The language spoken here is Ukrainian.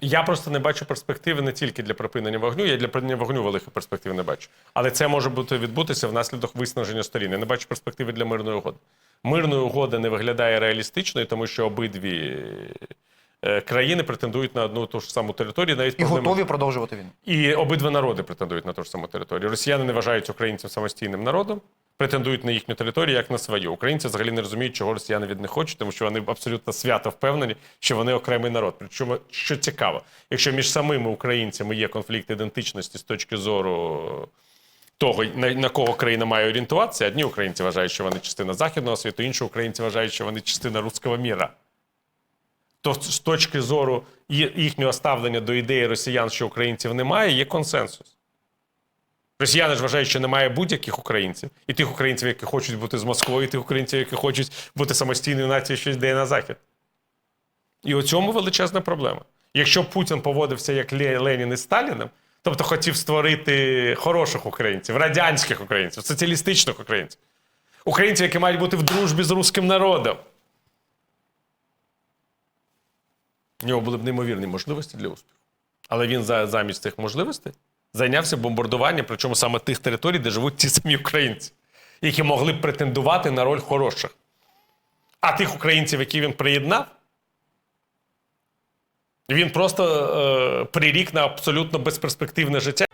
Я просто не бачу перспективи не тільки для припинення вогню, я для припинення вогню великих перспектив не бачу. Але це може бути відбутися внаслідок виснаження сторін. Я не бачу перспективи для мирної угоди. Мирної угоди не виглядає реалістичною, тому що обидві е, країни претендують на одну ту ж саму територію, навіть І проблема- готові продовжувати війну. і обидва народи претендують на ту ж саму територію. Росіяни не вважають українців самостійним народом, претендують на їхню територію як на свою. Українці взагалі не розуміють, чого росіяни від них хочуть, тому що вони абсолютно свято впевнені, що вони окремий народ. Причому що цікаво, якщо між самими українцями є конфлікт ідентичності з точки зору. Того, на, на кого країна має орієнтуватися, одні українці вважають, що вони частина західного світу, інші українці вважають, що вони частина руського міра. То з точки зору їхнього ставлення до ідеї росіян, що українців немає, є консенсус. Росіяни ж вважають, що немає будь-яких українців, і тих українців, які хочуть бути з Москвою, і тих українців, які хочуть бути самостійною нацією, що йде на захід. І у цьому величезна проблема. Якщо Путін поводився як Ленін із Сталіним, тобто хотів створити хороших українців, радянських українців, соціалістичних українців, українців, які мають бути в дружбі з руським народом. У нього були б неймовірні можливості для успіху. Але він замість цих можливостей зайнявся бомбардуванням, причому саме тих територій, де живуть ті самі українці, які могли б претендувати на роль хороших. А тих українців, які він приєднав, він просто е, прирік на абсолютно безперспективне життя.